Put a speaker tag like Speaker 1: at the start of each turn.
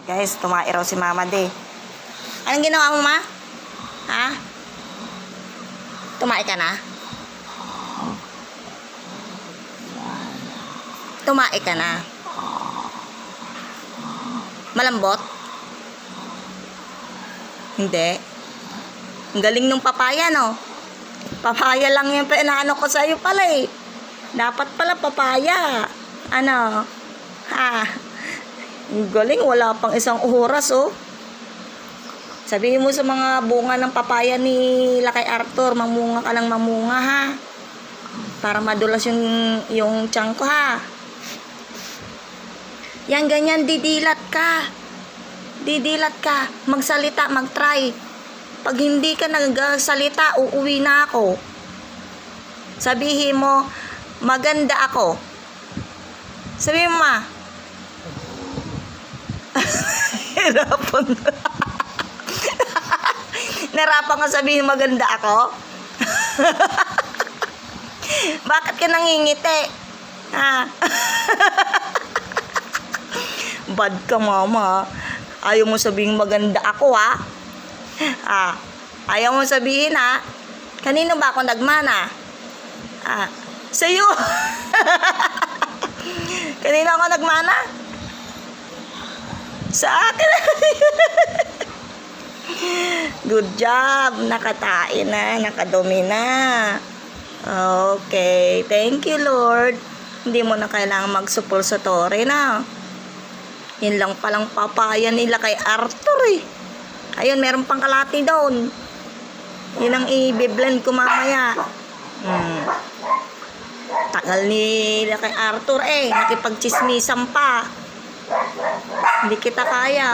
Speaker 1: Guys, tumae raw si Mama De. Anong ginawa mo, Ma? Ha? Tumae ka na? Tumae ka na? Malambot? Hindi. Ang galing nung papaya, no? Papaya lang yung pinaano ko sa'yo pala eh. Dapat pala papaya. Ano? Ha? Ang galing, wala pang isang oras, oh. Sabihin mo sa mga bunga ng papaya ni Lakay Arthur, mamunga ka lang mamunga, ha? Para madulas yung, yung tiyan ko, ha? Yan, ganyan, didilat ka. Didilat ka. Magsalita, mag-try. Pag hindi ka nagsalita, uuwi na ako. Sabihin mo, maganda ako. Sabihin mo, ma. Hirapan. Narapan ka sabihin maganda ako? Bakit ka nangingiti? Ha? Bad ka, mama. Ayaw mo sabihin maganda ako, ha? Ah, ayaw mo sabihin, ha? Kanino ba ako nagmana? Ah, sa'yo. Kanino ako nagmana? Sa akin. Good job. Nakatain na. Nakadumi na. Okay. Thank you, Lord. Hindi mo na kailangan magsupulsatory na. Yun lang palang papaya nila kay Arthur eh. Ayun, meron pang kalati doon. Yun ang i-blend ko mamaya. Hmm. Tagal nila kay Arthur eh. Nakipagchismisan pa. Hindi kita kaya.